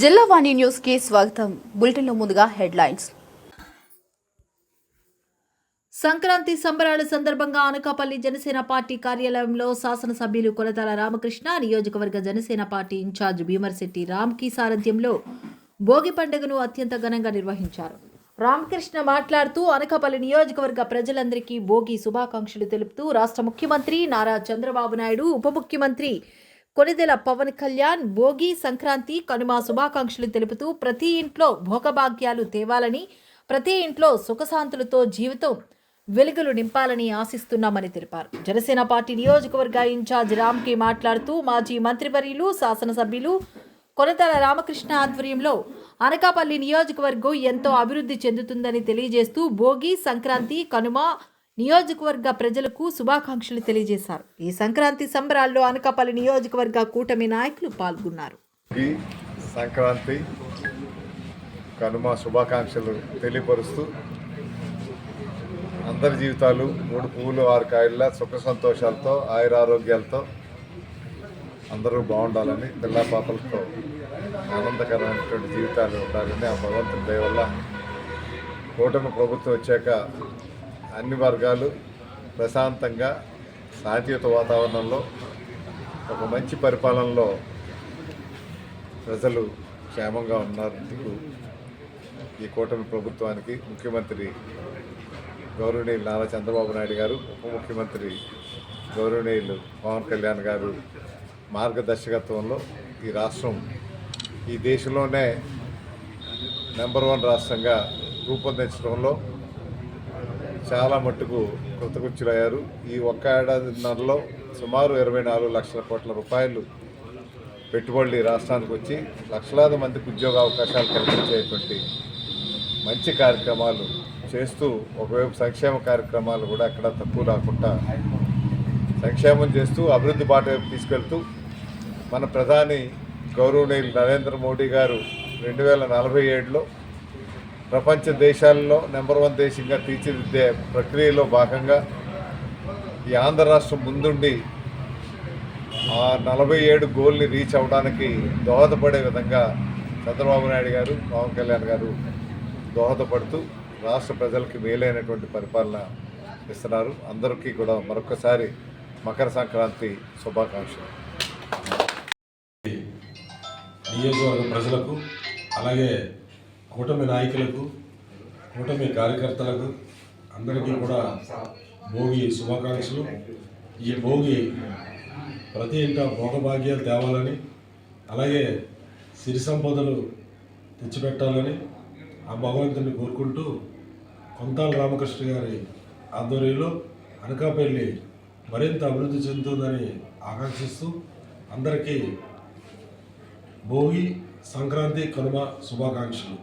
జిల్లా వాణి న్యూస్కి స్వాగతం. బులెటిన్ ముందుగా హెడ్లైన్స్. సంక్రాంతి సంబరాల సందర్భంగా అనకాపల్లి జనసేన పార్టీ కార్యాలయంలో శాసనసభ్యులు కొలతల రామకృష్ణ నియోజకవర్గ జనసేన పార్టీ ఇన్ఛార్జ్ భీమర్శెట్టి రామ్కి సారథ్యంలో భోగి పండుగను అత్యంత ఘనంగా నిర్వహించారు. రామకృష్ణ మాట్లాడుతూ అనకాపల్లి నియోజకవర్గ ప్రజలందరికీ భోగి శుభాకాంక్షలు తెలుపుతూ రాష్ట్ర ముఖ్యమంత్రి నారా చంద్రబాబు నాయుడు ఉప ముఖ్యమంత్రి కొనిదెల పవన్ కళ్యాణ్ భోగి సంక్రాంతి కనుమ శుభాకాంక్షలు తెలుపుతూ ప్రతి ఇంట్లో భోగభాగ్యాలు తేవాలని ప్రతి ఇంట్లో సుఖశాంతులతో జీవితం వెలుగులు నింపాలని ఆశిస్తున్నామని తెలిపారు. జనసేన పార్టీ నియోజకవర్గ ఇన్ఛార్జ్ రామ్కి మాట్లాడుతూ మాజీ మంత్రివర్యులు శాసనసభ్యులు కొనతల రామకృష్ణ ఆధ్వర్యంలో అనకాపల్లి నియోజకవర్గం ఎంతో అభివృద్ధి చెందుతుందని తెలియజేస్తూ భోగి సంక్రాంతి కనుమ నియోజకవర్గ ప్రజలకు శుభాకాంక్షలు తెలియజేశారు. ఈ సంక్రాంతి సంబరాల్లో అనకాపల్లి నియోజకవర్గ కూటమి నాయకులు పాల్గొన్నారు. సంక్రాంతి కనుమ శుభాకాంక్షలు తెలియపరుస్తూ అందరి జీవితాలు మూడు పువ్వులు ఆరు కాయల సుఖ సంతోషాలతో ఆయురారోగ్యాలతో అందరూ బాగుండాలని పిల్ల పాపలతో ఆనందకరమైనటువంటి జీవితాలు ఉండాలని ఆ భగవంతుని దయ వల్ల కూటమి ప్రభుత్వం వచ్చాక అన్ని వర్గాలు ప్రశాంతంగా శాంతియుత వాతావరణంలో ఒక మంచి పరిపాలనలో ప్రజలు క్షేమంగా ఉన్నందుకు ఈ కూటమి ప్రభుత్వానికి ముఖ్యమంత్రి గౌరవనీయులు నారా చంద్రబాబు నాయుడు గారు ఉప ముఖ్యమంత్రి గౌరవనీయులు పవన్ కళ్యాణ్ గారు మార్గదర్శకత్వంలో ఈ రాష్ట్రం ఈ దేశంలోనే నెంబర్ వన్ రాష్ట్రంగా రూపొందించడంలో చాలా మట్టుకు కృతకృత్యులయ్యారు. ఈ ఒక్క ఏడాదిన్నరలో సుమారు ఇరవై నాలుగు లక్షల కోట్ల రూపాయలు పెట్టుబడులు ఈ రాష్ట్రానికి వచ్చి లక్షలాది మందికి ఉద్యోగ అవకాశాలు కల్పించేటువంటి మంచి కార్యక్రమాలు చేస్తూ ఒకవైపు సంక్షేమ కార్యక్రమాలు కూడా అక్కడ తక్కువ రాకుండా సంక్షేమం చేస్తూ అభివృద్ధి బాట వైపు తీసుకెళ్తూ మన ప్రధాని గౌరవనీయులు నరేంద్ర మోడీ గారు రెండు వేల నలభై ఏడులో ప్రపంచ దేశాల్లో నెంబర్ వన్ దేశంగా తీర్చిదిద్దే ప్రక్రియలో భాగంగా ఈ ఆంధ్ర రాష్ట్రం ముందుండి ఆ నలభై ఏడు గోల్ని రీచ్ అవ్వడానికి దోహదపడే విధంగా చంద్రబాబు నాయుడు గారు పవన్ కళ్యాణ్ గారు దోహదపడుతూ రాష్ట్ర ప్రజలకి మేలైనటువంటి పరిపాలన ఇస్తున్నారు. అందరికీ కూడా మరొకసారి మకర సంక్రాంతి శుభాకాంక్షలు. నియోజకవర్గ ప్రజలకు అలాగే కూటమి నాయకులకు కూటమి కార్యకర్తలకు అందరికీ కూడా భోగి శుభాకాంక్షలు. ఈ భోగి ప్రతి ఇంట భోగభాగ్యాలు తేవాలని అలాగే సిరి సంపదలు తెచ్చిపెట్టాలని ఆ భగవంతుని కోరుకుంటూ కొంతాల రామకృష్ణ గారి ఆధ్వర్యంలో అనకాపల్లి మరింత అభివృద్ధి చెందుతుందని ఆకాంక్షిస్తూ అందరికీ భోగి సంక్రాంతి కనుమ శుభాకాంక్షలు.